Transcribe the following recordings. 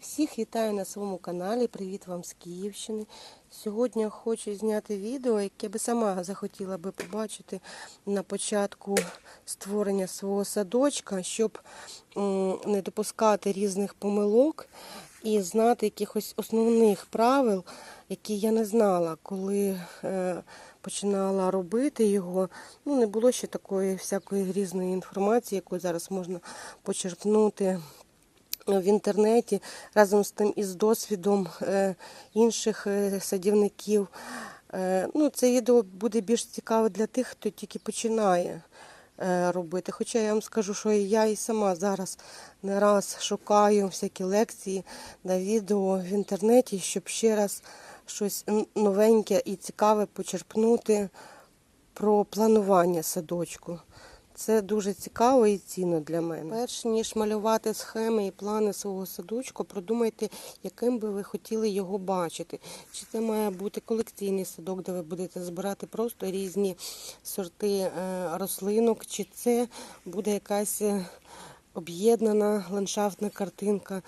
Всіх вітаю на своєму каналі. Привіт вам з Київщини. Сьогодні хочу зняти відео, яке би сама захотіла би побачити на початку створення свого садочка, щоб не допускати різних помилок і знати якихось основних правил, які я не знала, коли е, починала робити його. Ну, не було ще такої всякої різної інформації, яку зараз можна почерпнути в інтернеті разом з тим із досвідом е, інших е, садівників. Е, Ну, це відео буде більш цікаве для тих, хто тільки починає е, робити. Хоча я вам скажу, що я і сама зараз не раз шукаю всякі лекції на відео в інтернеті, щоб ще раз щось новеньке і цікаве почерпнути про планування садочку. Це дуже цікаво і цінно для мене. Перш ніж малювати схеми і плани свого садочку, продумайте, яким би ви хотіли його бачити. Чи це має бути колекційний садок, де ви будете збирати просто різні сорти е, рослинок, чи це буде якась е, об'єднана ландшафтна картинка.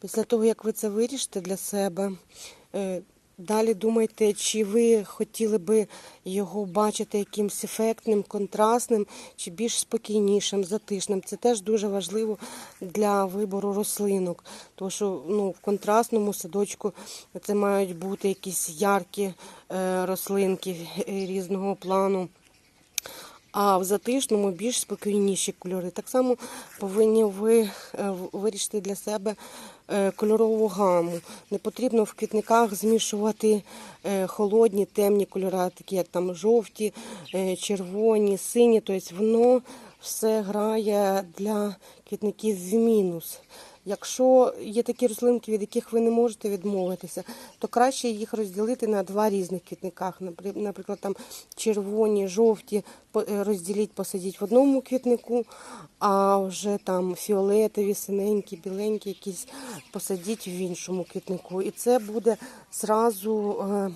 Після того, як ви це вирішите для себе, е, Далі думайте, чи ви хотіли би його бачити якимось ефектним, контрастним, чи більш спокійнішим, затишним. Це теж дуже важливо для вибору рослинок. Тому що ну, в контрастному садочку це мають бути якісь яркі е, рослинки різного плану. А в затишному більш спокійніші кольори. Так само повинні ви е, вирішити для себе е, кольорову гаму. Не потрібно в квітниках змішувати е, холодні, темні кольори, такі як там жовті, червоні, сині. Тобто воно все грає для квітників в мінус. Якщо є такі рослинки, від яких ви не можете відмовитися, то краще їх розділити на два різних квітниках. Наприклад, там червоні, жовті е, розділіть, посадіть в одному квітнику, а вже там фіолетові, синенькі, біленькі якісь посадіть в іншому квітнику. І це буде зразу. е,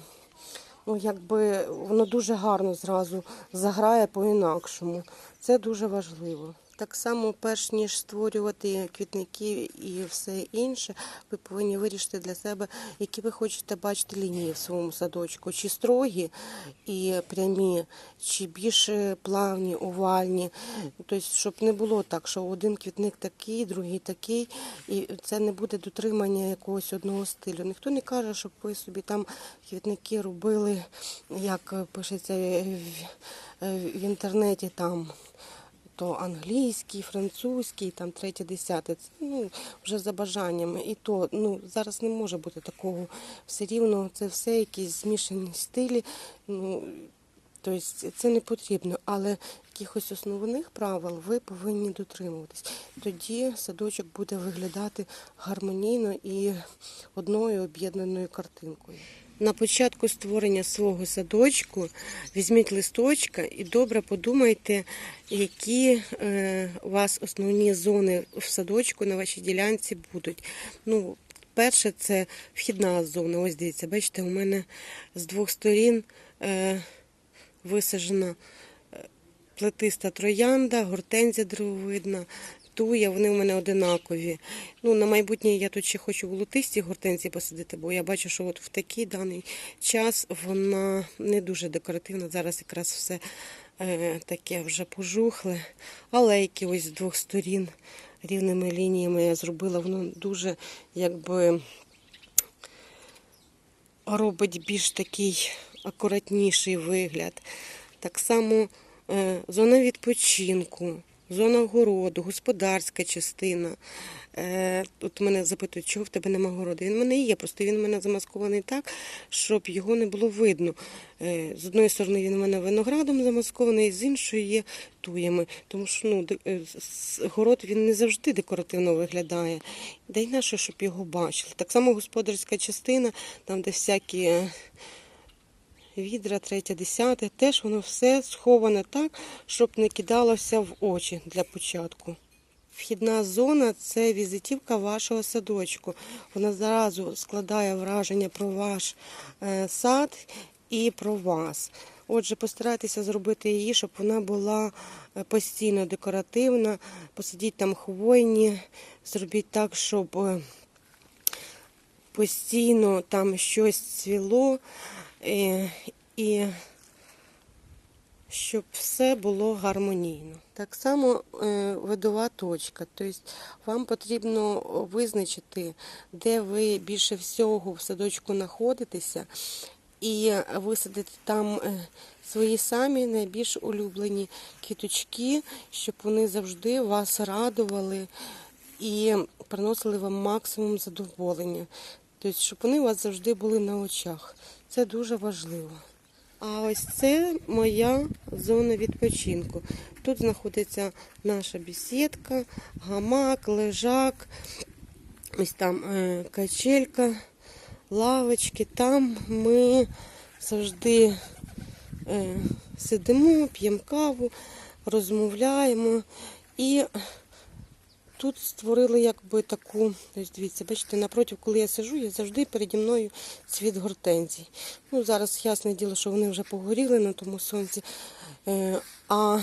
Ну, якби воно дуже гарно зразу заграє по-інакшому. Це дуже важливо. Так само, перш ніж створювати квітники і все інше, ви повинні вирішити для себе, які ви хочете бачити лінії в своєму садочку. Чи строгі і прямі, чи більш плавні, овальні. Тобто, щоб не було так, що один квітник такий, другий такий, і це не буде дотримання якогось одного стилю. Ніхто не каже, щоб ви собі там квітники робили, як пишеться в, в інтернеті там. То англійський, французький, там третє, десяте. Це ну, вже за бажанням. І то ну, зараз не може бути такого. Все рівно це все якісь змішані стилі. Ну, тобто це не потрібно, але якихось основних правил ви повинні дотримуватись. Тоді садочок буде виглядати гармонійно і одною об'єднаною картинкою. На початку створення свого садочку візьміть листочка і добре подумайте, які е, у вас основні зони в садочку на вашій ділянці будуть. Ну, перше, це вхідна зона. Ось дивіться, бачите, у мене з двох сторін е, висаджена е, плетиста троянда, гортензія деревовидна, туя, вони у мене одинакові. Ну, на майбутнє я тут ще хочу волотисті гортензії посадити, бо я бачу, що от в такий даний час вона не дуже декоративна. Зараз якраз все е, таке вже пожухле. Алейки ось з двох сторін рівними лініями я зробила. Воно дуже якби робить більш такий акуратніший вигляд. Так само е, зона відпочинку, зона городу, господарська частина. Е, Тут мене запитують, чого в тебе нема городу. Він в мене є, просто він в мене замаскований так, щоб його не було видно. Е, З одної сторони він у мене виноградом замаскований, з іншої є туями. Тому що ну, е, город він не завжди декоративно виглядає. Дай нащо, щоб його бачили. Так само господарська частина, там, де всякі. Відра, третє, десяте, теж воно все сховане так, щоб не кидалося в очі для початку. Вхідна зона це візитівка вашого садочку. Вона зразу складає враження про ваш е, сад і про вас. Отже, постарайтеся зробити її, щоб вона була е, постійно декоративна. Посадіть там хвойні, зробіть так, щоб е, постійно там щось цвіло, е, і щоб все було гармонійно. Так само е, видова точка. Тобто вам потрібно визначити, де ви більше всього в садочку знаходитеся, і висадити там е, свої самі найбільш улюблені квіточки, щоб вони завжди вас радували і приносили вам максимум задоволення. Тобто, щоб вони у вас завжди були на очах. Це дуже важливо. А ось це моя зона відпочинку. Тут знаходиться наша бесідка, гамак, лежак, ось там е, качелька, лавочки. Там ми завжди е, сидимо, п'ємо каву, розмовляємо. І тут створили якби таку, ось дивіться, бачите, напротив, коли я сижу, я завжди переді мною цвіт гортензій. Ну, зараз ясне діло, що вони вже погоріли на тому сонці. Е, а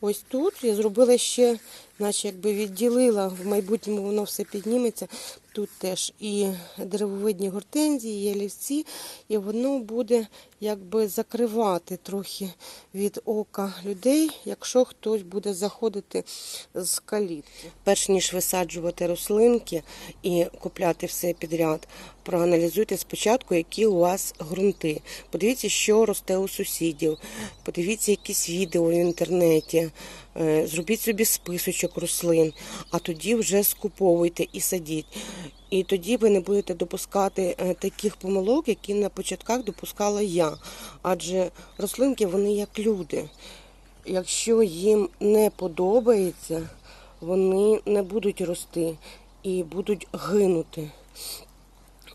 ось тут я зробила ще, наче якби відділила, в майбутньому воно все підніметься. Тут теж і деревовидні гортензії, і ялівці, і воно буде якби закривати трохи від ока людей, якщо хтось буде заходити з калітки. Перш ніж висаджувати рослинки і купляти все підряд, проаналізуйте спочатку, які у вас ґрунти. Подивіться, що росте у сусідів, подивіться якісь відео в інтернеті, е, зробіть собі списочок рослин, а тоді вже скуповуйте і садіть. І тоді ви не будете допускати е, таких помилок, які на початках допускала я. Адже рослинки вони як люди. Якщо їм не подобається, вони не будуть рости і будуть гинути.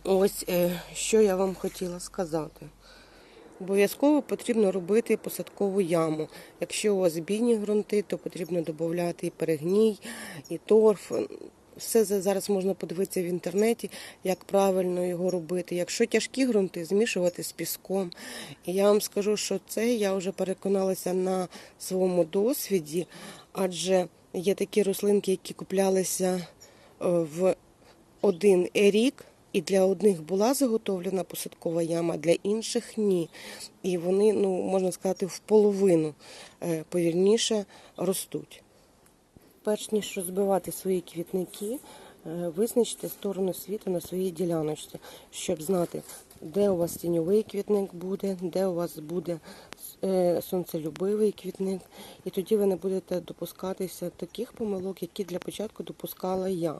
Ось е, що я вам хотіла сказати. Обов'язково потрібно робити посадкову яму. Якщо у вас бійні ґрунти, то потрібно додати і перегній, і торф. Все зараз можна подивитися в інтернеті, як правильно його робити. Якщо тяжкі ґрунти, змішувати з піском. І я вам скажу, що це я вже переконалася на своєму досвіді, адже є такі рослинки, які куплялися е, в один рік. І для одних була заготовлена посадкова яма, для інших ні. І вони, ну можна сказати, в половину е, повільніше ростуть. Перш ніж розбивати свої квітники, е, визначте сторону світу на своїй діляночці, щоб знати, де у вас тіньовий квітник буде, де у вас буде е, сонцелюбивий квітник. І тоді ви не будете допускатися таких помилок, які для початку допускала я.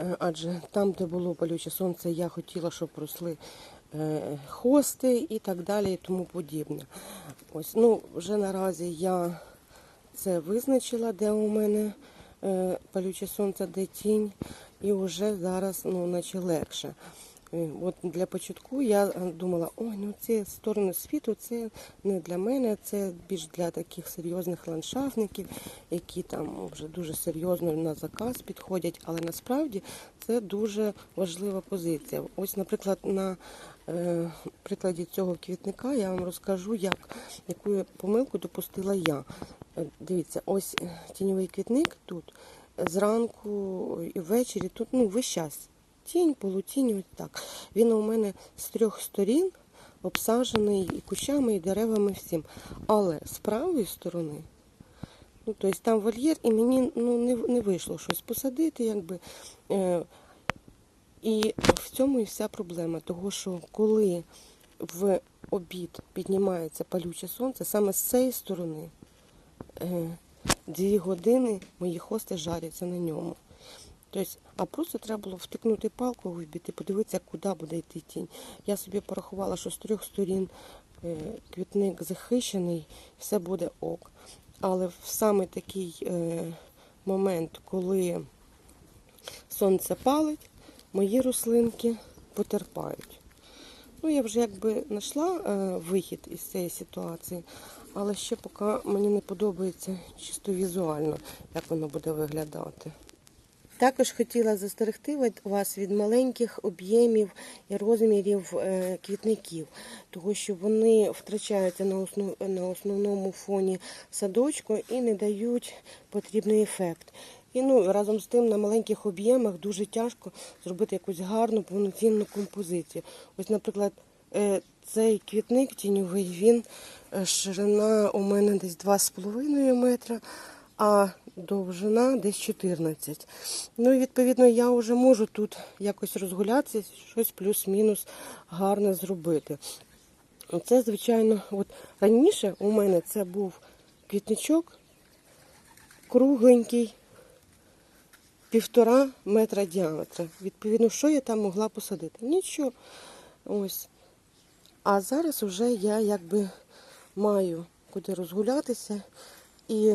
Е, Адже там, де було палюче сонце, я хотіла, щоб росли е, хости і так далі, і тому подібне. Ось, ну, вже наразі я це визначила, де у мене е, палюче сонце, де тінь, і вже зараз ну, наче легше. Е, От для початку я е, думала, ой, ну ці сторони світу це не для мене, це більш для таких серйозних ландшафтників, які там вже дуже серйозно на заказ підходять. Але насправді це дуже важлива позиція. Ось, наприклад, на е, прикладі цього квітника я вам розкажу, як яку помилку допустила я. Е, Дивіться, ось тіньовий квітник тут зранку і ввечері тут ну весь час тінь, полутінь, ось так. Він у мене з трьох сторін обсаджений і кущами, і деревами всім. Але з правої сторони, ну, тобто там вольєр, і мені ну, не, не вийшло щось посадити, якби. Е, і в цьому і вся проблема. Того, що коли в обід піднімається палюче сонце, саме з цієї сторони е, дві години мої хости жаряться на ньому. Тобто, а просто треба було втикнути палку в обід і подивитися, куди буде йти тінь. Я собі порахувала, що з трьох сторін е, квітник захищений, все буде ок. Але в саме такий е, момент, коли сонце палить, мої рослинки потерпають. Ну, я вже якби знайшла е, вихід із цієї ситуації, але ще поки мені не подобається чисто візуально, як воно буде виглядати. Також хотіла застерегти вас від маленьких об'ємів і розмірів е, квітників, тому що вони втрачаються на, основному фоні садочку і не дають потрібний ефект. І ну, разом з тим на маленьких об'ємах дуже тяжко зробити якусь гарну повноцінну композицію. Ось, наприклад, е, цей квітник тіньовий, він е, ширина у мене десь 2,5 метра, а довжина десь 14. Ну і відповідно я вже можу тут якось розгулятися, щось плюс-мінус гарне зробити. Це, звичайно, от раніше у мене це був квітничок кругленький, півтора метра діаметра. Відповідно, що я там могла посадити? Нічого. Ось. А зараз вже я якби маю куди розгулятися і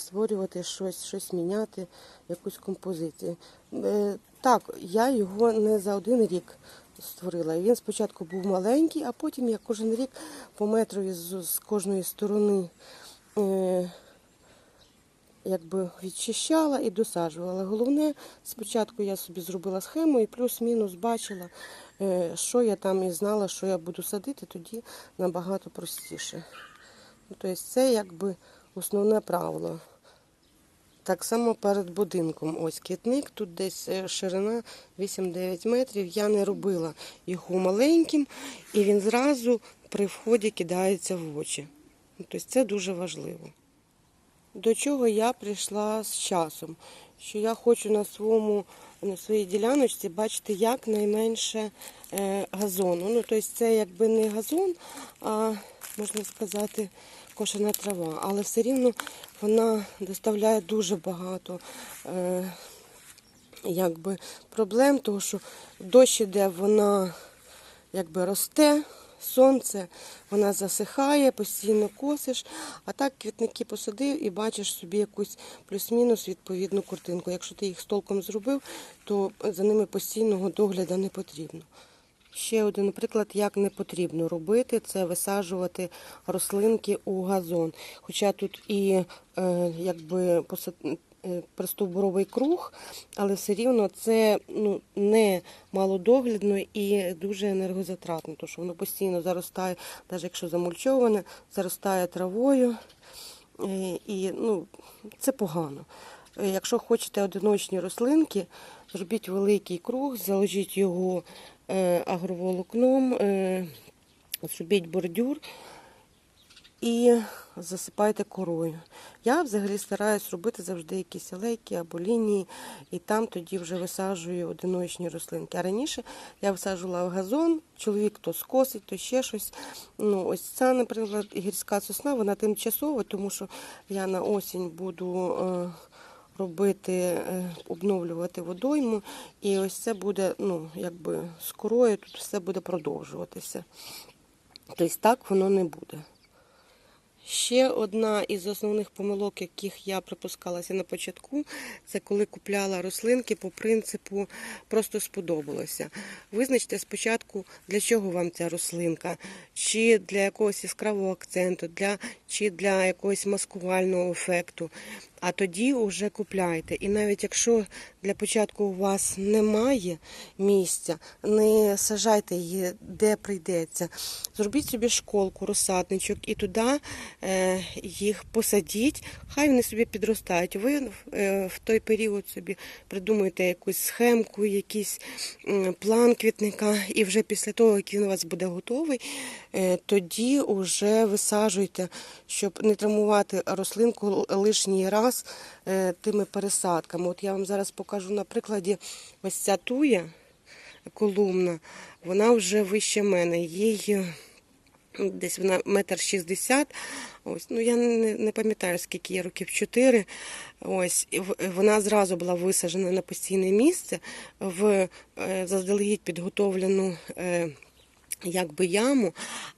створювати щось, щось міняти, якусь композицію. Е, так, я його не за один рік створила. Він спочатку був маленький, а потім я кожен рік по метрові з, кожної сторони е, якби відчищала і досаджувала. Головне, спочатку я собі зробила схему і плюс-мінус бачила, е, що я там і знала, що я буду садити, тоді набагато простіше. Тобто це якби основне правило. Так само перед будинком. Ось квітник, тут десь е, ширина 8-9 метрів. Я не робила його маленьким, і він зразу при вході кидається в очі. Ну, Тобто це дуже важливо. До чого я прийшла з часом? Що я хочу на своєму на своїй діляночці бачити якнайменше е, газону. Ну, тобто це якби не газон, а можна сказати, кошена трава. Але все рівно вона доставляє дуже багато е, якби, проблем, тому що дощ іде, вона якби росте, сонце, вона засихає, постійно косиш. А так квітники посадив і бачиш собі якусь плюс-мінус відповідну картинку. Якщо ти їх з толком зробив, то за ними постійного догляду не потрібно. Ще один приклад, як не потрібно робити, це висаджувати рослинки у газон. Хоча тут і е, якби е, пристовбуровий круг, але все рівно це ну, не малодоглядно і дуже енергозатратно, тому що воно постійно заростає, навіть якщо замульчоване, заростає травою. Е, І ну, це погано. Е, Якщо хочете одиночні рослинки, зробіть великий круг, заложіть його агроволокном, е, зробіть бордюр і засипайте корою. Я взагалі стараюсь робити завжди якісь алейки або лінії, і там тоді вже висаджую одиночні рослинки. А раніше я висаджувала в газон, чоловік то скосить, то ще щось. Ну, ось ця, наприклад, гірська сосна, вона тимчасова, тому що я на осінь буду. Робити, е, обновлювати водойму, і ось це буде, ну, якби з корою, тут все буде продовжуватися. Тобто так воно не буде. Ще одна із основних помилок, яких я припускалася на початку, це коли купляла рослинки по принципу просто сподобалося. Визначте спочатку, для чого вам ця рослинка, чи для якогось яскравого акценту, для, чи для якогось маскувального ефекту. А тоді вже купляйте. І навіть якщо для початку у вас немає місця, не сажайте її де прийдеться. Зробіть собі школку, розсадничок і туди е, їх посадіть, хай вони собі підростають. Ви е, в той період собі придумуєте якусь схемку, якийсь план квітника, і вже після того, як він у вас буде готовий, е, тоді вже висаджуйте, щоб не травмувати рослинку лишній раз е, тими пересадками. От я вам зараз покажу на прикладі ось ця туя колумна, вона вже вище мене. Їй е, десь вона метр шістдесят. Ось, ну я не, не пам'ятаю, скільки є років чотири. Ось, і вона зразу була висаджена на постійне місце в е, заздалегідь підготовлену якби яму.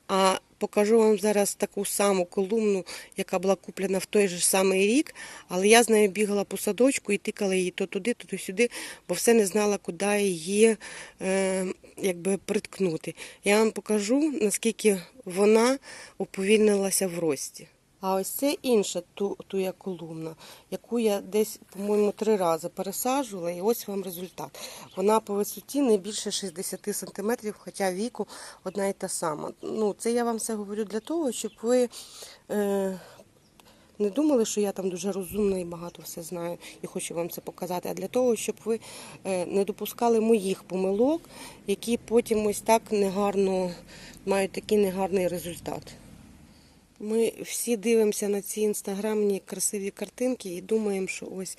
А покажу вам зараз таку саму колумну, яка була куплена в той же самий рік, але я з нею бігала по садочку і тикала її то туди, то сюди, бо все не знала, куди її е, якби приткнути. Я вам покажу, наскільки вона уповільнилася в рості. А ось це інша ту, туя колумна, яку я десь, по-моєму, три рази пересаджувала, і ось вам результат. Вона по висоті не більше 60 см, хоча віку одна і та сама. Ну, це я вам все говорю для того, щоб ви е, не думали, що я там дуже розумна і багато все знаю і хочу вам це показати, а для того, щоб ви е, не допускали моїх помилок, які потім ось так негарно мають такий негарний результат. Ми всі дивимося на ці інстаграмні красиві картинки і думаємо, що ось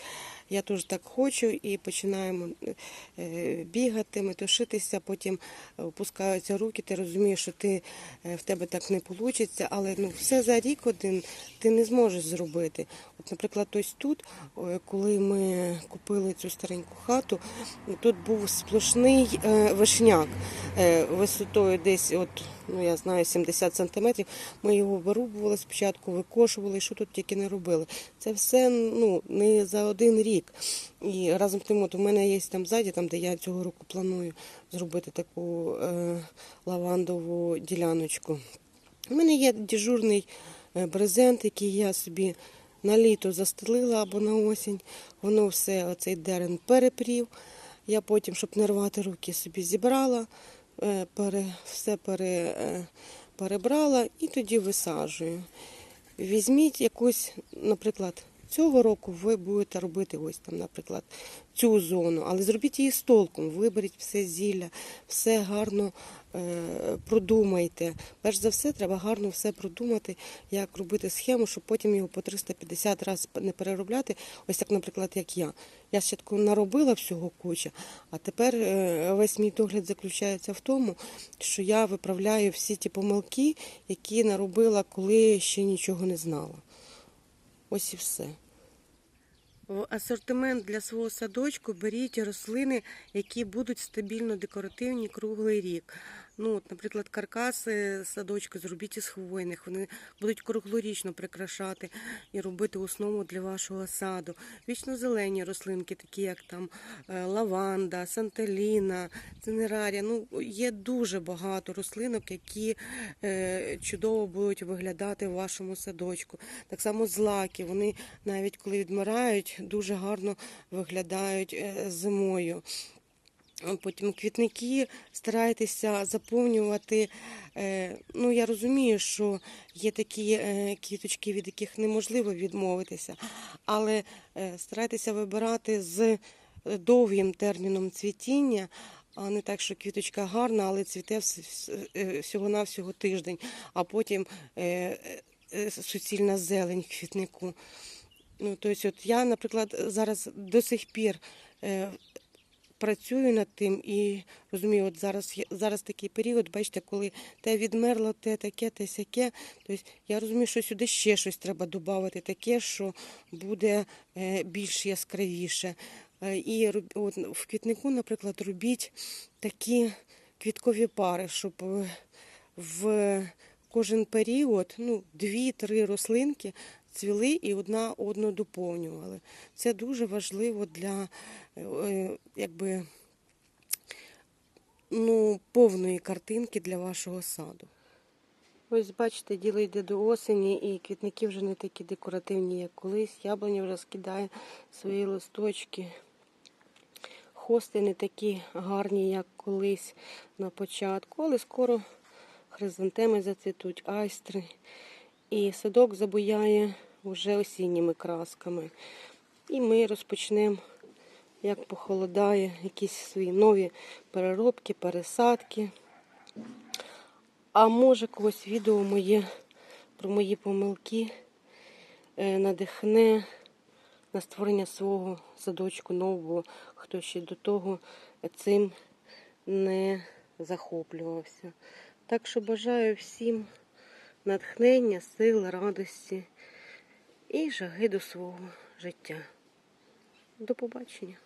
я теж так хочу, і починаємо е, бігати, метушитися, потім опускаються руки, ти розумієш, що ти, е, в тебе так не вийде, але ну, все за рік один ти не зможеш зробити. От, наприклад, ось тут, е, коли ми купили цю стареньку хату, тут був сплошний е, вишняк е, висотою десь, от, ну я знаю, 70 сантиметрів. Ми його вирубували спочатку, викошували, що тут тільки не робили. Це все ну, не за один рік. І разом з тим, от у мене є там ззаді, там, де я цього року планую зробити таку е, лавандову діляночку. У мене є дежурний е, брезент, який я собі на літо застелила або на осінь. Воно все, оцей дерен перепрів. Я потім, щоб не рвати руки, собі зібрала, пере, все пере, е, перебрала і тоді висаджую. Візьміть якусь, наприклад, цього року ви будете робити ось там, наприклад, цю зону, але зробіть її з толком, виберіть все зілля, все гарно е, продумайте. Перш за все, треба гарно все продумати, як робити схему, щоб потім його по 350 разів не переробляти. Ось так, наприклад, як я. Я спочатку наробила всього куча, а тепер е, весь мій догляд заключається в тому, що я виправляю всі ті помилки, які наробила, коли ще нічого не знала. Ось і все. В асортимент для свого садочку беріть рослини, які будуть стабільно декоративні круглий рік. Ну, от, Наприклад, каркаси садочку зробіть із хвойних. Вони будуть круглорічно прикрашати і робити основу для вашого саду. Вічно-зелені рослинки, такі як там е, лаванда, санталіна, цинерарія. Ну, є дуже багато рослинок, які е, чудово будуть виглядати в вашому садочку. Так само злаки, вони навіть коли відмирають, дуже гарно виглядають е, зимою. Потім квітники старайтеся заповнювати. е, Ну, я розумію, що є такі е, квіточки, від яких неможливо відмовитися, але е, старайтеся вибирати з довгим терміном цвітіння, а не так, що квіточка гарна, але цвіте вс- е, всього-навсього тиждень, а потім е, е, суцільна зелень квітнику. Ну, тобто, от я, наприклад, зараз до сих пір. Працюю над тим і розумію, от зараз зараз такий період, бачите, коли те відмерло, те таке, те сяке. Тобто я розумію, що сюди ще щось треба додати, таке, що буде е, більш яскравіше. Е, І от, в квітнику, наприклад, робіть такі квіткові пари, щоб е, в кожен період ну, дві-три рослинки цвіли і одна одну доповнювали. Це дуже важливо для е, якби, ну, повної картинки для вашого саду. Ось бачите, діло йде до осені, і квітники вже не такі декоративні, як колись. Яблуня вже розкидає свої листочки. Хости не такі гарні, як колись на початку, але скоро хризантеми зацвітуть, айстри. І садок забуяє вже осінніми красками. І ми розпочнемо, як похолодає, якісь свої нові переробки, пересадки. А може когось відео моє про мої помилки е, надихне на створення свого садочку нового, хто ще до того цим не захоплювався. Так що бажаю всім натхнення, сил, радості і жаги до свого життя. До побачення!